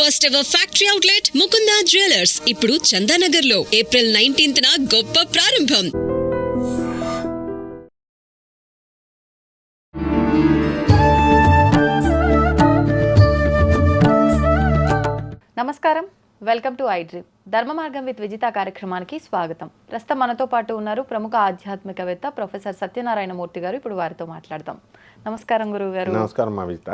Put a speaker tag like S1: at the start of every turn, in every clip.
S1: First ever factory outlet Mukunda jewellers ఇప్పుడు చందానగర్లో April nineteenth గొప్ప ప్రారంభం.
S2: నమస్కారం. వెల్కమ్ టు ఐ డ్రీమ్ ధర్మ మార్గం విత్ విజిత కార్యక్రమానికి స్వాగతం. ప్రస్తుతం మనతో పాటు ఉన్నారు ప్రముఖ ఆధ్యాత్మికవేత్త ప్రొఫెసర్ సత్యనారాయణ మూర్తి గారు. ఇప్పుడు వారితో మాట్లాడదాం. నమస్కారం గురువు గారు
S3: నమస్కారం మా విజిత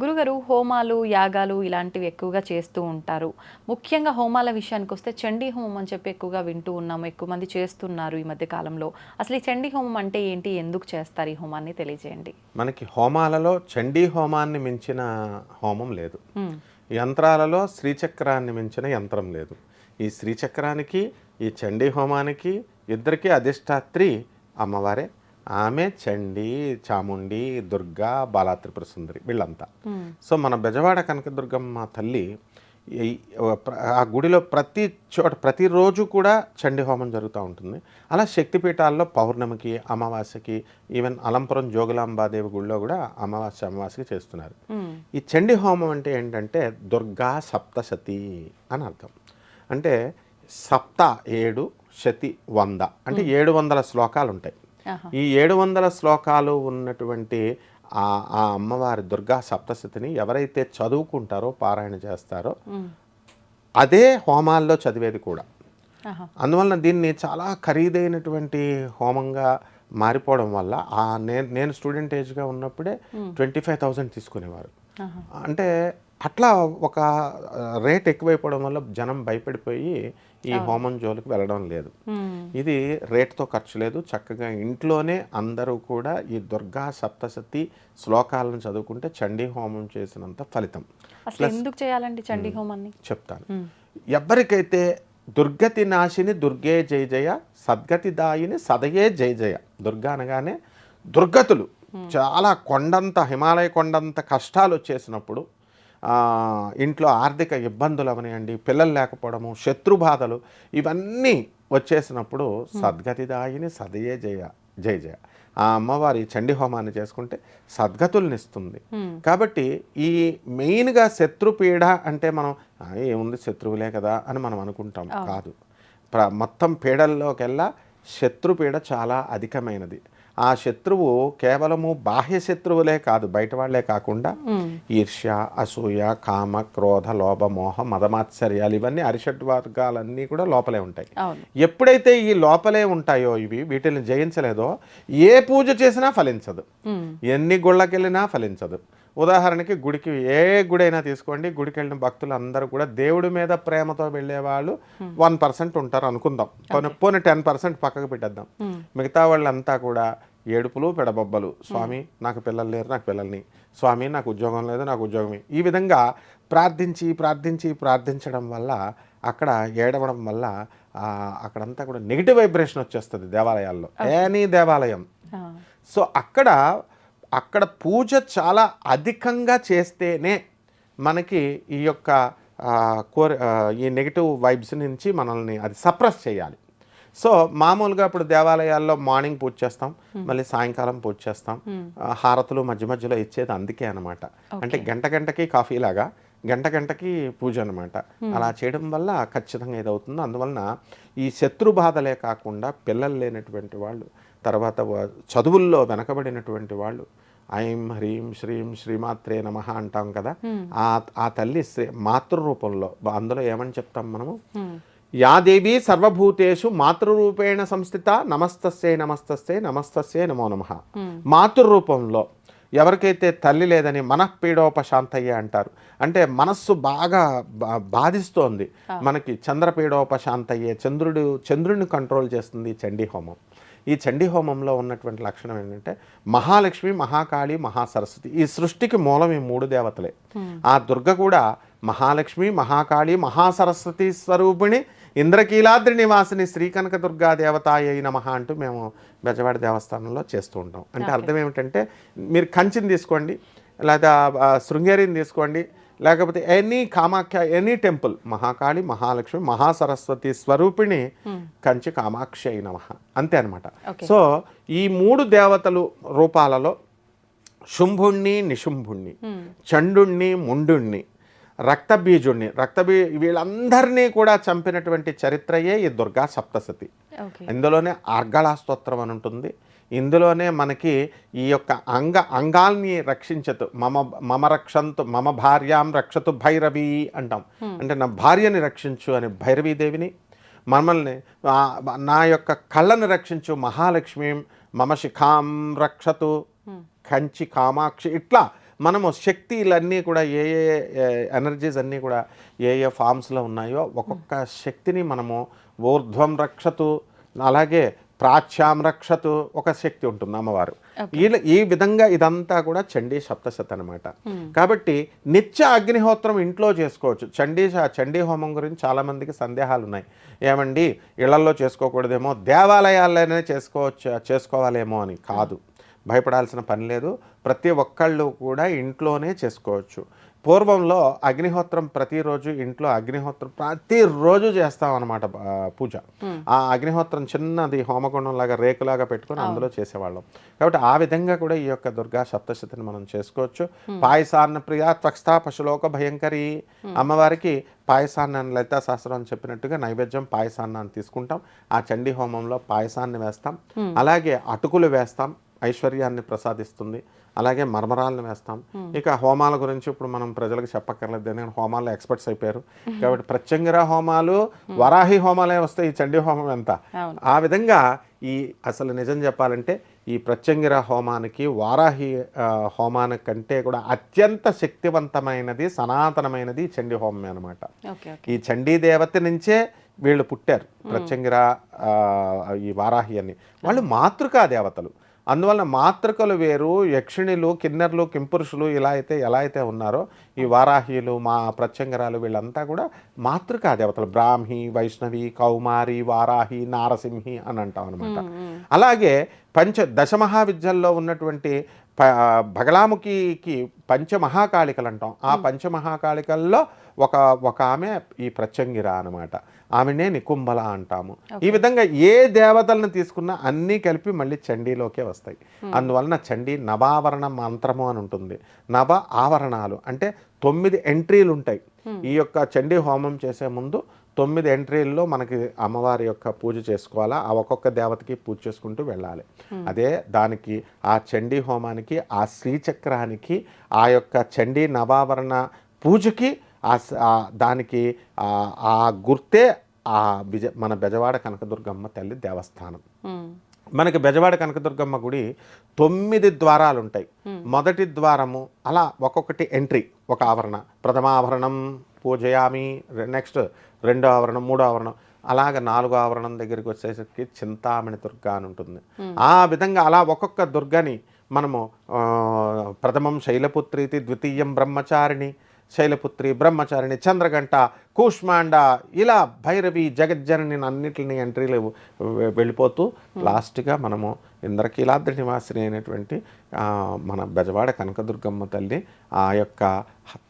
S2: గురుగారు హోమాలు యాగాలు ఇలాంటివి ఎక్కువగా చేస్తూ ఉంటారు. ముఖ్యంగా హోమాల విషయానికి వస్తే చండీ హోమం అని చెప్పి ఎక్కువగా వింటూ ఉన్నాము ఎక్కువ మంది చేస్తున్నారు ఈ మధ్య కాలంలో. అసలు ఈ చండీ హోమం అంటే ఏంటి? ఎందుకు చేస్తారు ఈ హోమాన్ని? తెలియజేయండి.
S3: మనకి హోమాలలో చండీ హోమాన్ని మించిన హోమం లేదు. యంత్రాలలో శ్రీచక్రాన్ని మించిన యంత్రం లేదు. ఈ శ్రీచక్రానికి ఈ చండీ హోమానికి ఇద్దరికీ అధిష్టాత్రి అమ్మవారే. ఆమె చండీ చాముండి దుర్గా బాలా త్రిపుర సుందరి వీళ్ళంతా. సో మన బెజవాడ కనకదుర్గమ్మ తల్లి ఆ గుడిలో ప్రతి చోట ప్రతిరోజు కూడా చండీ హోమం జరుగుతూ ఉంటుంది అలా శక్తిపీఠాల్లో పౌర్ణమికి అమావాస్యకి ఈవెన్ అలంపురం జోగులాంబాదేవి గుడిలో కూడా అమావాస్య అమావాస్యకి చేస్తున్నారు. ఈ చండీ హోమం అంటే ఏంటంటే దుర్గా సప్తశతి అని అర్థం అంటే సప్త ఏడు శతి వంద అంటే ఏడు వందల శ్లోకాలు ఉంటాయి. ఈ ఏడు వందల శ్లోకాలు ఉన్నటువంటి ఆ అమ్మవారి దుర్గా సప్తశతిని ఎవరైతే చదువుకుంటారో పారాయణ చేస్తారో. అదే హోమాల్లో చదివేది కూడా. అందువలన దీన్ని చాలా ఖరీదైనటువంటి హోమంగా మారిపోవడం వల్ల ఆ నేను నేను స్టూడెంట్ ఏజ్గా ఉన్నప్పుడే ట్వంటీ ఫైవ్ థౌజండ్ తీసుకునేవారు. అంటే అట్లా ఒక రేట్ ఎక్కువైపోవడం వల్ల జనం భయపడిపోయి ఈ హోమం జోలికి వెళ్ళడం లేదు. ఇది రేట్తో ఖర్చు లేదు. చక్కగా ఇంట్లోనే అందరూ కూడా ఈ దుర్గా సప్తశతి శ్లోకాలను చదువుకుంటే చండీ హోమం చేసినంత ఫలితం.
S2: ఎందుకు చేయాలండి చండీ హోమాన్ని?
S3: చెప్తాను. ఎవరికైతే దుర్గతి నాశిని దుర్గే జయ జయ సద్గతి దాయిని సదయే జయ జయ దుర్గా అనగానే దుర్గతులు చాలా కొండంత హిమాలయ కొండంత కష్టాలు వచ్చేసినప్పుడు ఇంట్లో ఆర్థిక ఇబ్బందులు అవనివ్వండి పిల్లలు లేకపోవడము శత్రు బాధలు ఇవన్నీ వచ్చేసినప్పుడు సద్గతిదాయిని సదయే జయ జయ జయ. ఆ అమ్మవారి చండీ హోమాన్ని చేసుకుంటే సద్గతుల్ని ఇస్తుంది. కాబట్టి ఈ మెయిన్గా శత్రుపీడ అంటే మనం "ఆ, ఏముంది శత్రువులే కదా అని మనం అనుకుంటాం. కాదు. ప్ర మొత్తం పీడల్లోకెల్లా శత్రుపీడ చాలా అధికమైనది. ఆ శత్రువు కేవలము బాహ్య శత్రువులే కాదు బయట వాళ్ళే కాకుండా ఈర్ష్య అసూయ కామ క్రోధ లోభ మోహ మదమాత్సర్యాలు ఇవన్నీ అరిషడ్ వర్గాలన్నీ కూడా లోపలే ఉంటాయి. ఎప్పుడైతే ఈ లోపలే ఉంటాయో ఇవి వీటిని జయించలేదో ఏ పూజ చేసినా ఫలించదు. ఎన్ని గుళ్ళకెళ్ళినా ఫలించదు. ఉదాహరణకి గుడికి ఏ గుడైనా తీసుకోండి గుడికి వెళ్ళిన భక్తులు అందరూ కూడా దేవుడి మీద ప్రేమతో వెళ్ళే వాళ్ళు వన్ పర్సెంట్ ఉంటారు అనుకుందాం. పోనీ పోనీ టెన్ పర్సెంట్ పక్కకు పెట్టేద్దాం. మిగతా వాళ్ళంతా కూడా ఏడుపులు పెడబొబ్బలు. స్వామి నాకు పిల్లలు లేరు నాకు పిల్లల్ని. స్వామి నాకు ఉద్యోగం లేదు నాకు ఉద్యోగం ఈ విధంగా ప్రార్థించి ప్రార్థించి ప్రార్థించడం వల్ల అక్కడ ఏడవడం వల్ల అక్కడంతా కూడా నెగిటివ్ వైబ్రేషన్ వచ్చేస్తుంది దేవాలయాల్లో. ఎనీ దేవాలయం. సో అక్కడ అక్కడ పూజ చాలా అధికంగా చేస్తేనే మనకి ఈ యొక్క కోర ఈ నెగిటివ్ వైబ్స్ నుంచి మనల్ని అది సప్రెస్ చేయాలి. సో మామూలుగా ఇప్పుడు దేవాలయాల్లో మార్నింగ్ పూజ చేస్తాం మళ్ళీ సాయంకాలం పూజ చేస్తాం. హారతులు మధ్య మధ్యలో ఇచ్చేది అందుకే అనమాట అంటే గంట గంటకి కాఫీ లాగా గంట గంటకి పూజ అనమాట అలా చేయడం వల్ల ఖచ్చితంగా ఏదవుతుందో అందువలన ఈ శత్రు బాధలే కాకుండా పిల్లలు లేనటువంటి వాళ్ళు తర్వాత చదువుల్లో వెనకబడినటువంటి వాళ్ళు ఐం హ్రీం శ్రీం శ్రీమాత్రే నమ అంటాం కదా. ఆ ఆ తల్లి శ్రీ మాతృరూపంలో అందులో ఏమని చెప్తాం మనము?
S2: మ్మ్.
S3: యా దేవి సర్వభూతేషు మాతృరూపేణ సంస్థిత నమస్తస్యే నమస్తస్యే నమస్తస్యే నమో నమ. మాతృరూపంలో ఎవరికైతే తల్లి లేదని మనఃపీడోపశాంతయ్య అంటారు. అంటే మనస్సు బాగా బా- బాధిస్తోంది. మనకి చంద్రపీడోపశాంతయ్యే చంద్రుడు చంద్రుడిని కంట్రోల్ చేస్తుంది చండీ హోమం. ఈ చండీ హోమంలో ఉన్నటువంటి లక్షణం ఏంటంటే మహాలక్ష్మి మహాకాళి మహాసరస్వతి ఈ సృష్టికి మూలం ఈ మూడు దేవతలే. ఆ దుర్గ కూడా మహాలక్ష్మి మహాకాళి మహాసరస్వతి స్వరూపిణి ఇంద్రకీలాద్రి నివాసిని శ్రీకనక దుర్గా దేవతాయ నమః అంటూ మేము బెజవాడ దేవస్థానంలో చేస్తూ ఉంటాం. అంటే అర్థం ఏమిటంటే మీరు కంచిని తీసుకోండి లేదా శృంగేరిని తీసుకోండి లేకపోతే any Kamakhya any temple Mahakali Mahalakshmi Mahasaraswati స్వరూపిణి కంచి కామాక్షి అయి నమ. అంతే అనమాట. సో ఈ మూడు దేవతలు రూపాలలో శుంభుణ్ణి నిశుంభుణ్ణి చండుణ్ణి ముండుణ్ణి రక్తబీజుణ్ణి రక్తబీ వీళ్ళందరినీ కూడా చంపినటువంటి చరిత్రయే ఈ దుర్గా సప్తసతి ఇందులోనే అర్గళా స్తోత్రం అని ఉంటుంది. ఇందులోనే మనకి ఈ యొక్క అంగ అంగాల్ని రక్షించతు మమ మమ రక్షంతు మమ భార్యాం రక్షతు భైరవి అంటాం. అంటే నా భార్యని రక్షించు అని భైరవీదేవిని మమ్మల్ని నా యొక్క కళ్ళను రక్షించు మహాలక్ష్మి మమ శిఖాం రక్షతు కంచి కామాక్షి ఇట్లా మనము శక్తులన్నీ కూడా ఏ ఏ ఎనర్జీస్ అన్నీ కూడా ఏ ఏ ఫామ్స్లో ఉన్నాయో ఒక్కొక్క శక్తిని మనము ఊర్ధ్వం రక్షతు అలాగే ప్రాచ్యాం రక్షతు ఒక శక్తి ఉంటుంది అమ్మవారు. ఈ ఈ విధంగా ఇదంతా కూడా చండీ సప్తశత అనమాట కాబట్టి నిత్య అగ్నిహోత్రం ఇంట్లో చేసుకోవచ్చు. చండీ చండీ హోమం గురించి చాలా మందికి సందేహాలు ఉన్నాయి ఏమండి? ఇళ్ళలో చేసుకోకూడదేమో దేవాలయాల్లోనే చేసుకోవచ్చు చేసుకోవాలేమో అని కాదు. భయపడాల్సిన పని లేదు. ప్రతి ఒక్కళ్ళు కూడా ఇంట్లోనే చేసుకోవచ్చు. పూర్వంలో అగ్నిహోత్రం ప్రతిరోజు ఇంట్లో అగ్నిహోత్రం ప్రతిరోజు చేస్తాం అనమాట పూజ. ఆ అగ్నిహోత్రం చిన్నది హోమగుండం లాగా రేకులాగా పెట్టుకొని అందులో చేసేవాళ్ళం. కాబట్టి ఆ విధంగా కూడా ఈ యొక్క దుర్గా సప్తశతిని మనం చేసుకోవచ్చు. పాయసాన్న ప్రియ త్వక్స్థా పశులోక భయంకరి. అమ్మవారికి పాయసాన్ని లలితా శాస్త్రం అని చెప్పినట్టుగా నైవేద్యం పాయసాన్ని అని తీసుకుంటాం. ఆ చండీ హోమంలో పాయసాన్ని వేస్తాం. అలాగే అటుకులు వేస్తాం. ఐశ్వర్యాన్ని ప్రసాదిస్తుంది. అలాగే మర్మరాలను వేస్తాం. ఇక హోమాల గురించి ఇప్పుడు మనం ప్రజలకు చెప్పక్కర్లేదు. ఎందుకంటే హోమాల్లో ఎక్స్పర్ట్స్ అయిపోయారు. కాబట్టి ప్రత్యంగిర హోమాలు వరాహి హోమాలే వస్తాయి. ఈ చండీ హోమం ఎంత. ఆ విధంగా ఈ అసలు నిజం చెప్పాలంటే ఈ ప్రత్యంగిర హోమానికి వారాహి హోమానికి కంటే కూడా అత్యంత శక్తివంతమైనది సనాతనమైనది చండీ హోమమే అనమాట ఈ చండీ దేవత నుంచే వీళ్ళు పుట్టారు. ప్రత్యంగిర ఈ వారాహి అని. వాళ్ళు మాతృకా దేవతలు. అందువలన మాతృకలు వేరు యక్షిణులు కిన్నెర్లు కింపురుషులు ఇలా అయితే ఎలా అయితే ఉన్నారో ఈ వారాహీలు మా ప్రత్యంగరాలు వీళ్ళంతా కూడా మాతృకా దేవతలు. బ్రాహ్మి వైష్ణవి కౌమారి వారాహి నారసింహి అని అంటాం అనమాట అలాగే పంచ దశమహావిద్యల్లో ఉన్నటువంటి ప భగలాముఖికి పంచమహాకాళికలు అంటాం. ఆ పంచమహాకాళికల్లో ఒక ఒక ఆమె ఈ ప్రత్యంగిర అనమాట ఆమెనే నికుంబల అంటాము. ఈ విధంగా ఏ దేవతలను తీసుకున్నా అన్నీ కలిపి మళ్ళీ చండీలోకే వస్తాయి. అందువలన చండీ నవావరణ మంత్రము అని ఉంటుంది. నవ ఆవరణాలు అంటే తొమ్మిది ఎంట్రీలు ఉంటాయి. ఈ యొక్క చండీ హోమం చేసే ముందు తొమ్మిది ఎంట్రీల్లో మనకి అమ్మవారి యొక్క పూజ చేసుకోవాలా? ఆ ఒక్కొక్క దేవతకి పూజ చేసుకుంటూ వెళ్ళాలి. అదే దానికి ఆ చండీ హోమానికి ఆ శ్రీచక్రానికి ఆ యొక్క చండీ నవావరణ పూజకి దానికి ఆ- గుర్తే ఆ బిజ మన బెజవాడ కనకదుర్గమ్మ తల్లి దేవస్థానం. మనకి బెజవాడ కనకదుర్గమ్మ గుడి తొమ్మిది ద్వారాలు ఉంటాయి మొదటి ద్వారము అలా ఒక్కొక్కటి ఎంట్రీ ఒక ఆవరణ. ప్రథమ ఆవరణం పూజయామి నెక్స్ట్ రెండో ఆవరణం మూడో ఆవరణం అలాగ నాలుగో ఆవరణం దగ్గరికి వచ్చేసరికి చింతామణి దుర్గా అని ఉంటుంది. ఆ విధంగా అలా ఒక్కొక్క దుర్గని మనము ప్రథమం శైలపుత్రీతి ద్వితీయం బ్రహ్మచారిణి శైలపుత్రి బ్రహ్మచారిణి చంద్రగంట కూష్మాండ ఇలా భైరవి జగజ్జనని అన్నిటిని ఎంట్రీలు వెళ్ళిపోతూ లాస్ట్గా మనము ఇంద్రకీలాద్రి నివాసిని అయినటువంటి మన బెజవాడ కనకదుర్గమ్మ తల్లి ఆ యొక్క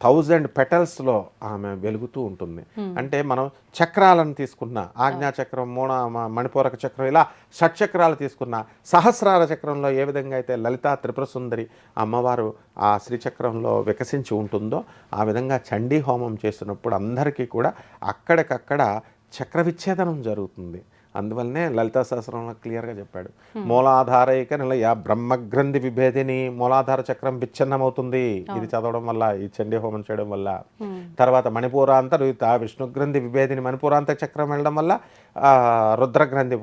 S3: థౌజండ్ పెటల్స్లో ఆమె వెలుగుతూ ఉంటుంది. అంటే మనం చక్రాలను తీసుకున్న ఆజ్ఞా చక్రం మూణ మ- మణిపూరక చక్రం ఇలా షట్చక్రాలు తీసుకున్న సహస్రార చక్రంలో ఏ విధంగా అయితే లలితా త్రిపుర సుందరి అమ్మవారు ఆ శ్రీచక్రంలో వికసించి ఉంటుందో ఆ విధంగా చండీ హోమం చేస్తున్నప్పుడు అందరికీ కూడా అక్కడికక్కడ చక్ర విచ్ఛేదనం జరుగుతుంది. అందువల్లనే లలితా సహస్రంలో క్లియర్గా చెప్పాడు. మూలాధారైక నిలయ బ్రహ్మగ్రంథి విభేదిని మూలాధార చక్రం విచ్ఛిన్నమవుతుంది. ఇది చదవడం వల్ల ఈ చండీ హోమం చేయడం వల్ల. తర్వాత మణిపూరాంత రుయిత విష్ణుగ్రంథి విభేదిని మణిపూరాంత చక్రం వెళ్ళడం వల్ల రుద్రగ్రంథి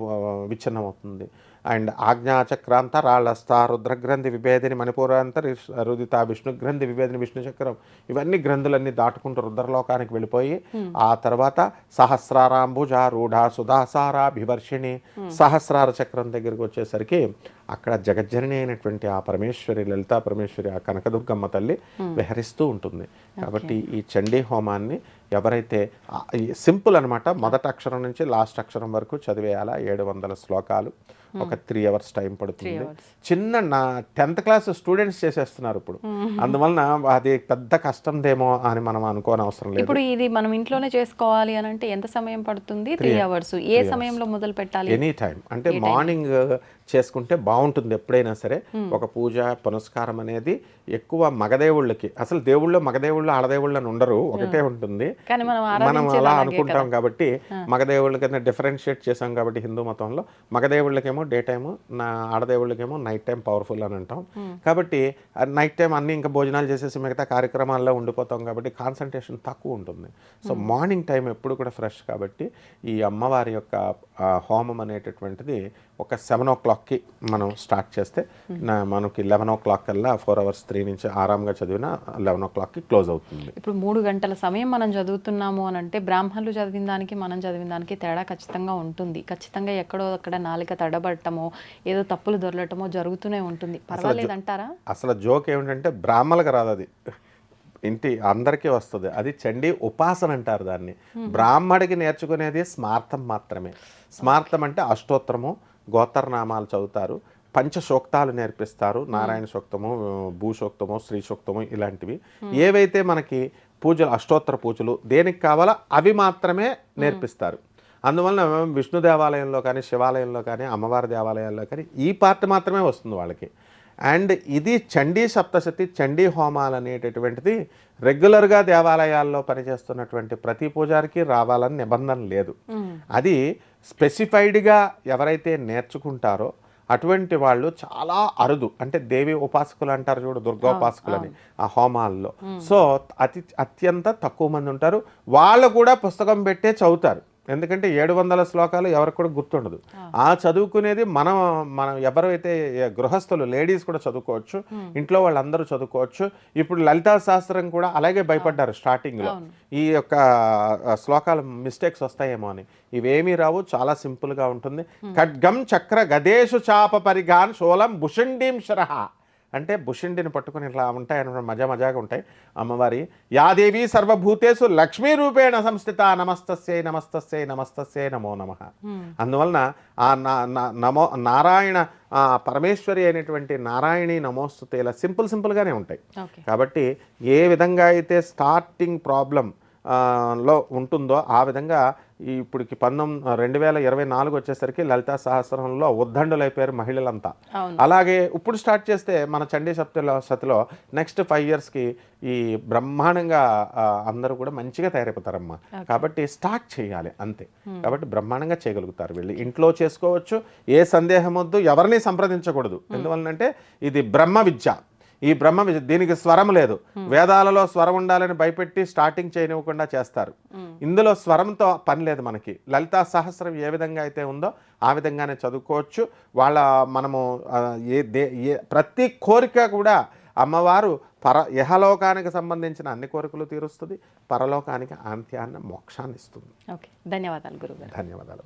S3: విచ్ఛిన్నమవుతుంది. అండ్ ఆజ్ఞాచక్రాంత రాళ్ళస్థ రుద్రగ్రంథి విభేదిని మణిపూరాంత రుదిత విష్ణుగ్రంథి విభేదిని విష్ణు చక్రం. ఇవన్నీ గ్రంథులన్నీ దాటుకుంటూ రుద్రలోకానికి వెళ్ళిపోయి ఆ తర్వాత సహస్రారాంబుజ రూఢ సుధాసార బివర్షిణి సహస్రార చక్రం దగ్గరికి వచ్చేసరికి అక్కడ జగజ్జనని అయినటువంటి ఆ పరమేశ్వరి లలితా పరమేశ్వరి ఆ కనకదుర్గమ్మ తల్లి విహరిస్తూ ఉంటుంది. కాబట్టి ఈ చండీ హోమాన్ని ఎవరైతే సింపుల్ అనమాట మొదటి అక్షరం నుంచి లాస్ట్ అక్షరం వరకు చదివేయాలా? ఏడు వందల శ్లోకాలు. ఒక త్రీ అవర్స్ టైం పడుతుంది. చిన్న నా టెన్త్ క్లాస్ స్టూడెంట్స్ చేసేస్తున్నారు ఇప్పుడు. అందువలన అది పెద్ద కష్టందేమో అని మనం అనుకోని అవసరం లేదు.
S2: ఇప్పుడు ఇది మనం ఇంట్లోనే చేసుకోవాలి అని అంటే ఎంత సమయం పడుతుంది? త్రీ అవర్స్ ఏ సమయంలో మొదలు పెట్టాలి?
S3: ఎనీ టైం అంటే మార్నింగ్ చేసుకుంటే బాగుంటుంది ఎప్పుడైనా సరే. ఒక పూజ పునస్కారం అనేది ఎక్కువ మగదేవుళ్ళకి అసలు దేవుళ్ళు మగదేవుళ్ళు ఆడదేవుళ్ళు అని ఉండరు ఒకటే ఉంటుంది.
S2: మనం
S3: అలా అనుకుంటాం కాబట్టి మగదేవుళ్ళ కింద డిఫరెన్షియేట్ చేసాం కాబట్టి హిందూ మతంలో మగదేవుళ్ళకేమో డే టైము నా ఆడదేవుళ్ళకేమో నైట్ టైం పవర్ఫుల్ అని అంటాం. కాబట్టి నైట్ టైం అన్ని ఇంకా భోజనాలు చేసేసి మిగతా కార్యక్రమాల్లో ఉండిపోతాం కాబట్టి కాన్సన్ట్రేషన్ తక్కువ ఉంటుంది. సో మార్నింగ్ టైం ఎప్పుడు కూడా ఫ్రెష్ కాబట్టి ఈ అమ్మవారి యొక్క హోమం అనేటటువంటిది ఒక సెవెన్ ఓ క్లాక్కి మనం స్టార్ట్ చేస్తే నా మనకి లెవెన్ ఓ క్లాక్ కల్లా ఫోర్ అవర్స్ త్రీ నుంచి ఆరాంగా చదివిన లెవెన్ ఓ క్లాక్కి క్లోజ్ అవుతుంది.
S2: ఇప్పుడు మూడు గంటల సమయం మనం చదువుతున్నాము అని అంటే బ్రాహ్మణులు చదివిన దానికి మనం చదివిన దానికి తేడా ఖచ్చితంగా ఉంటుంది. ఖచ్చితంగా ఎక్కడో అక్కడ నాలిక తడబడటమో ఏదో తప్పులు దొరలటమో జరుగుతూనే ఉంటుంది. పర్వాలేదంటారా?
S3: అసలు జోక్ ఏమిటంటే బ్రాహ్మణులకు రాదు అది. ఇంటి అందరికీ వస్తుంది. అది చండీ ఉపాసన అంటారు దాన్ని. బ్రాహ్మడికి నేర్చుకునేది స్మార్థం మాత్రమే. స్మార్థం అంటే అష్టోత్తరము గోత్రనామాలు చదువుతారు పంచసూక్తాలు నేర్పిస్తారు నారాయణ సూక్తము భూసూక్తము శ్రీ సూక్తము ఇలాంటివి ఏవైతే మనకి పూజలు అష్టోత్తర పూజలు దేనికి కావాలో అవి మాత్రమే నేర్పిస్తారు. అందువలన విష్ణు దేవాలయంలో కానీ శివాలయంలో కానీ అమ్మవారి దేవాలయాల్లో కానీ ఈ పార్ట్ మాత్రమే వస్తుంది వాళ్ళకి. అండ్ ఇది చండీ సప్తశతి చండీ హోమాలు అనేటటువంటిది రెగ్యులర్గా దేవాలయాల్లో పనిచేస్తున్నటువంటి ప్రతి పూజారికి రావాలని నిబంధన లేదు. అది స్పెసిఫైడ్గా ఎవరైతే నేర్చుకుంటారో అటువంటి వాళ్ళు చాలా అరుదు. అంటే దేవి ఉపాసకులు అంటారు చూడు దుర్గోపాసకులని ఆ హోమాల్లో. సో అతి అత్యంత తక్కువ మంది ఉంటారు. వాళ్ళు కూడా పుస్తకం పెట్టే చదువుతారు. ఎందుకంటే ఏడు వందల శ్లోకాలు ఎవరికి కూడా గుర్తుండదు. ఆ చదువుకునేది మనం మనం ఎవరైతే గృహస్థులు లేడీస్ కూడా చదువుకోవచ్చు ఇంట్లో వాళ్ళందరూ చదువుకోవచ్చు. ఇప్పుడు లలితా శాస్త్రం కూడా అలాగే భయపడ్డారు స్టార్టింగ్లో. ఈ యొక్క శ్లోకాలు మిస్టేక్స్ వస్తాయేమో అని. ఇవేమీ రావు చాలా సింపుల్గా ఉంటుంది. ఖడ్గం చక్ర గదేశు చాప పరిగాన్ శూలం భుషండీం శరహ. అంటే భుషుండిని పట్టుకుని ఇట్లా ఉంటాయి మజా మజాగా ఉంటాయి. అమ్మవారి యాదేవి సర్వభూతేసు లక్ష్మీ రూపేణ సంస్థిత నమస్తస్యై నమస్తస్యై నమస్తస్యై నమో నమ. అందువలన ఆ నమో నారాయణ పరమేశ్వరి అయినటువంటి నారాయణి నమోస్తుతే ఇలా సింపుల్ సింపుల్గానే ఉంటాయి. కాబట్టి ఏ విధంగా అయితే స్టార్టింగ్ ప్రాబ్లం లో ఉంటుందో ఆ విధంగా ఇప్పటికి పంతొమ్మిది రెండు వేల ఇరవై నాలుగు వచ్చేసరికి లలితా సహస్రంలో ఉద్దండులు అయిపోయారు మహిళలంతా. అలాగే ఇప్పుడు స్టార్ట్ చేస్తే మన చండీ సప్తిలో సతిలో నెక్స్ట్ ఫైవ్ ఇయర్స్కి ఈ బ్రహ్మాండంగా అందరూ కూడా మంచిగా తయారైపోతారమ్మా. కాబట్టి స్టార్ట్ చేయాలి అంతే. కాబట్టి బ్రహ్మాండంగా చేయగలుగుతారు వీళ్ళు. ఇంట్లో చేసుకోవచ్చు ఏ సందేహం వద్దు ఎవరిని సంప్రదించకూడదు. ఎందువలనంటే ఇది బ్రహ్మ విద్య. ఈ బ్రహ్మ దీనికి స్వరం లేదు. వేదాలలో స్వరం ఉండాలని భయపెట్టి స్టార్టింగ్ చేయనివ్వకుండా చేస్తారు. ఇందులో స్వరంతో పని లేదు మనకి. లలితా సహస్రం ఏ విధంగా అయితే ఉందో ఆ విధంగానే చదువుకోవచ్చు. వాళ్ళ మనము ఏ దే ఏ ప్రతి కోరిక కూడా అమ్మవారు పర ఇహలోకానికి సంబంధించిన అన్ని కోరికలు తీరుస్తుంది. పరలోకానికి అంత్యాన్న మోక్షాన్ని ఇస్తుంది.
S2: ఓకే. ధన్యవాదాలు గురుగారు.
S3: ధన్యవాదాలు.